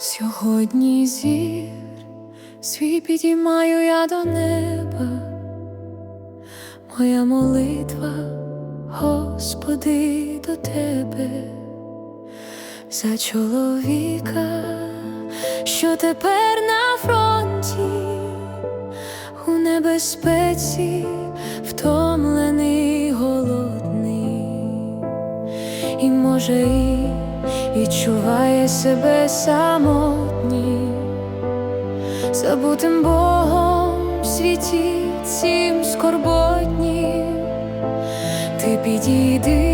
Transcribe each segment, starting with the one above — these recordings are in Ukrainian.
Сьогодні зір свій підіймаю я до неба, моя молитва, Господи, до тебе, за чоловіка, що тепер на фронті, у небезпеці втомлений, голодний, і може. і і відчуває себе самотнім, забутим Богом в світі цим скорботнім, ти підійди.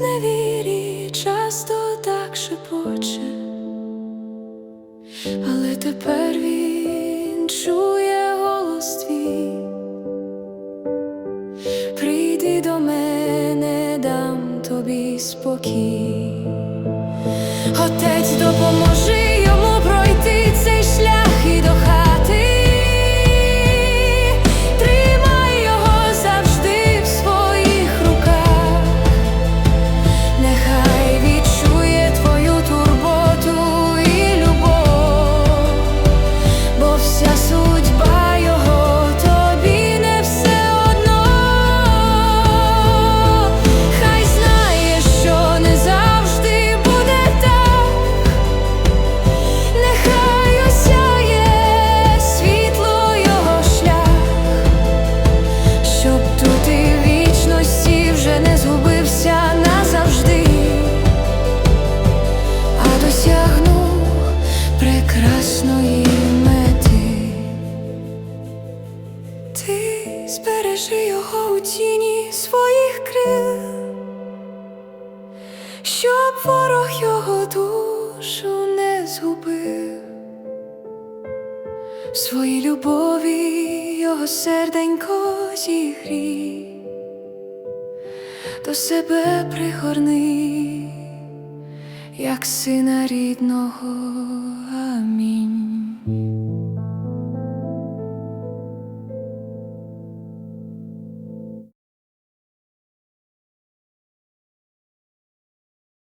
зневірі часто так шепоче, але тепер він чує голос твій. Прийди до мене, дам тобі спокій, Отець допоможи. В своїй любові його серденько зігрі, до себе пригорни, як сина рідного. Амінь.